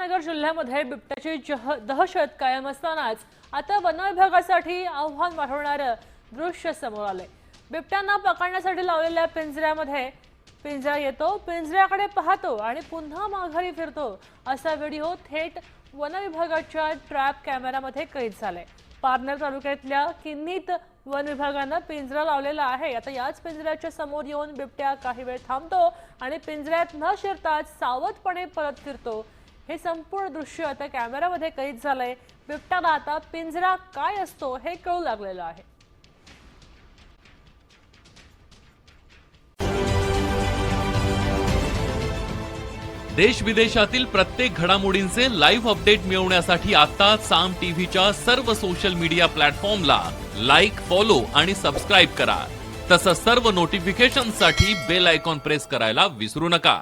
अहमदनगर जिल्ह्यामध्ये बिबट्याची जह दहशत कायम असतानाच आता वन विभागासाठी आव्हान वाढवणारं दृश्य समोर आलंय. बिबट्यांना पकडण्यासाठी लावलेल्या पिंजऱ्यामध्ये पिंजरा येतो पिंजऱ्याकडे पाहतो आणि पुन्हा माघारी फिरतो असा व्हिडिओ थेट वन विभागाच्या ट्रॅप कॅमेरामध्ये कैद झालाय. पारनेर तालुक्यातल्या किन्नीत वन विभागानं पिंजरा लावलेला आहे. आता याच पिंजऱ्याच्या समोर येऊन बिबट्या काही वेळ थांबतो आणि पिंजऱ्यात न शिरताच सावधपणे परत फिरतो हे संपूर्ण दृश्य आता कॅमेरामध्ये कैद झालंय. बिबट्याला आता पिंजरा काय असतो हे कळू लागलेलं आहे. देश विदेशातील प्रत्येक घडामोडींचे लाईव्ह अपडेट मिळवण्यासाठी आता साम टीव्हीच्या सर्व सोशल मीडिया प्लॅटफॉर्मला लाईक फॉलो आणि सबस्क्राईब करा. तसंच सर्व नोटिफिकेशनसाठी बेल आयकॉन प्रेस करायला विसरू नका.